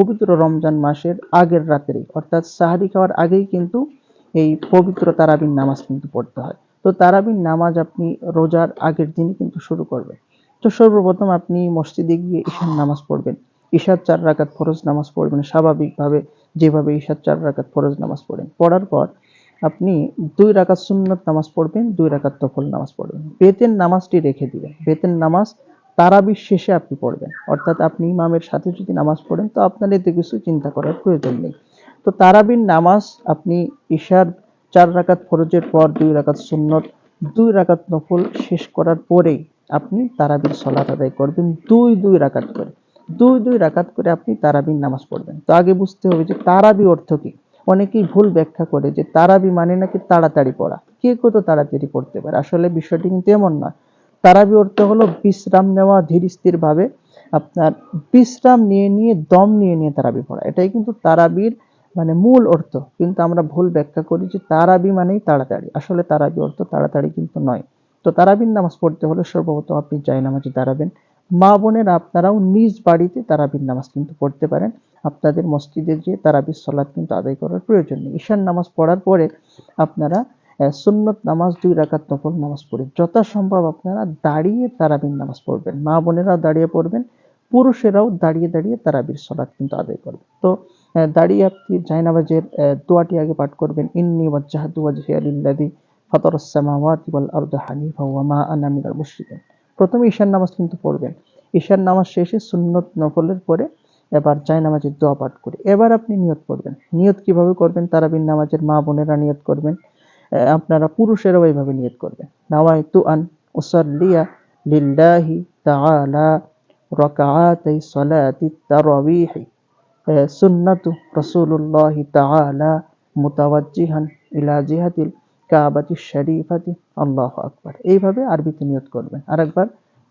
পবিত্র রমজান মাসের আগের রাতেরই, অর্থাৎ সাহারি খাওয়ার আগেই কিন্তু এই পবিত্র তারাবির নামাজ কিন্তু পড়তে হয়। তো তারাবির নামাজ আপনি রোজার আগের দিনই কিন্তু শুরু করবেন। তো সর্বপ্রথম আপনি মসজিদে গিয়ে ঈশান নামাজ পড়বেন। ঈশার চার রাকাত ফরজ নামাজ পড়বেন, স্বাভাবিকভাবে যেভাবে ঈশার চার রাকাত ফরজ নামাজ পড়েন। পড়ার পর আপনি দুই রাকাত সুন্নত নামাজ পড়বেন, দুই রাকাত তফল নামাজ পড়বেন। বেতের নামাজটি রেখে দিবেন। বেতের নামাজ তারাবির শেষে আপনি পড়বেন। অর্থাৎ আপনি ইমামের সাথে যদি নামাজ পড়েন, তো আপনার এতে কিছু চিন্তা করার প্রয়োজন নেই। তো তারাবির নামাজ আপনি ঈশার চার রাকাত ফরজের পর দুই রাকাত সুন্নত, দুই রাকাত নফল শেষ করার পরেই আপনি তারাবির সলাত আদায় করবেন দুই দুই রাকাত করে। দুই দুই রাকাত করে আপনি তারাবির নামাজ পড়বেন। তো আগে বুঝতে হবে যে তারাবি অর্থ কি? অনেকেই ভুল ব্যাখ্যা করে যে তারাবি মানে নাকি তাড়াতাড়ি পড়া। কে কত তাড়াতাড়ি পড়তে পারে? আসলে বিষয়টি কিন্তু এমন নয়। তারাবি অর্থ হলো বিশ্রাম নেওয়া ধীর স্থির ভাবে আপনার বিশ্রাম নিয়ে নিয়ে, দম নিয়ে নিয়ে তারাবি পড়া। এটাই কিন্তু তারাবির মানে মূল অর্থ। কিন্তু আমরা ভুল ব্যাখ্যা করি যে তারাবি মানেই তাড়াতাড়ি। আসলে তারাবি অর্থ তাড়াতাড়ি কিন্তু নয়। তো তারাবির নামাজ পড়তে হলে সর্বপ্রথম আপনি জায় নামাজে দাঁড়াবেন। মা বোনের আপনারাও নিজ বাড়িতে তারাবির নামাজ কিন্তু পড়তে পারেন। আপনাদের মসজিদে যে তারাবির সলাদ কিন্তু আদায় করার প্রয়োজন নেই। ঈশান নামাজ পড়ার পরে আপনারা সুন্নত নামাজ দুই রাকাত নফল নামাজ পড়ে। যথাসম্ভব আপনারা দাঁড়িয়ে তারাবির নামাজ পড়বেন। মা বোনেরাও দাঁড়িয়ে পড়বেন পুরুষেরাও দাঁড়িয়ে দাঁড়িয়ে তারাবির সলাৎ কিন্তু আদায় করবে তো দাঁড়িয়ে আপনি জায়নামাজের আহ, দোয়াটি আগে পাঠ করবেন। ইন্নি ওয়াজ্জাহাতু ওয়াল আরদা হানিফা ওয়া মা আনা প্রথমে ঈশান নামাজ কিন্তু পড়বেন। ঈশান নামাজ শেষে সুন্নত নফলের পরে এবার জায়নামাজের দোয়া পাঠ করে। এবার আপনি নিয়ত করবেন। নিয়ত কীভাবে করবেন? তারাবির নামাজের মা বোনেরা নিয়ত করবেন। আপনারা পুরুষেরাও এইভাবে নিয়ত করবেন। নাওয়াইতু আন উসাল্লিয়া লিল্লাহি তাআলা রাকাআতাই সালাতি তারাবিহি সুন্নাতু রাসূলুল্লাহি তাআলা মুতাওয়াজ্জিহান ইলা জিহাতিল কাবাতি শরীফাতি। আল্লাহু আকবার। এইভাবে আরবিতে নিয়ত করবেন। আরেকবার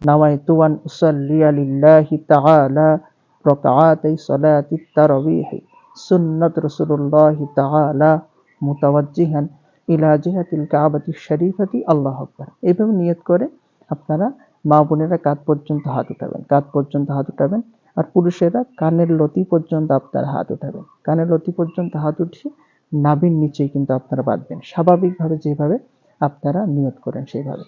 নাওয়াইতু আন উসাল্লিয়া লিল্লাহি তাআলা রাকাআতাই সালাতি তারাবিহি সুন্নাত রাসূলুল্লাহি তাআলা মুতাওয়াজ্জিহান ইলা জিহাতিল কাবাতি শরীফাতি, আল্লাহ আকবার। এইভাবে নিয়ত করে আপনারা মা বোনেরা কাঁধ পর্যন্ত হাত উঠাবেন, কাঁধ পর্যন্ত হাত উঠাবেন, আর পুরুষেরা কানের লতি পর্যন্ত আপনারা হাত উঠাবেন। কানের লতি পর্যন্ত হাত উঠিয়ে নাভির নিচেই কিন্তু আপনারা বাঁধবেন। স্বাভাবিকভাবে যেভাবে আপনারা নিয়ত করেন সেইভাবে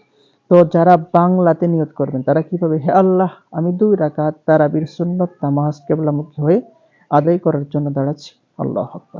তো যারা বাংলাতে নিয়ত করবেন, তারা কীভাবে হে আল্লাহ, আমি দুই রাকাত তারাবির সুন্নত নামাজ কেবলামুখী হয়ে আদায় করার জন্য দাঁড়াচ্ছি। আল্লাহ আকবার।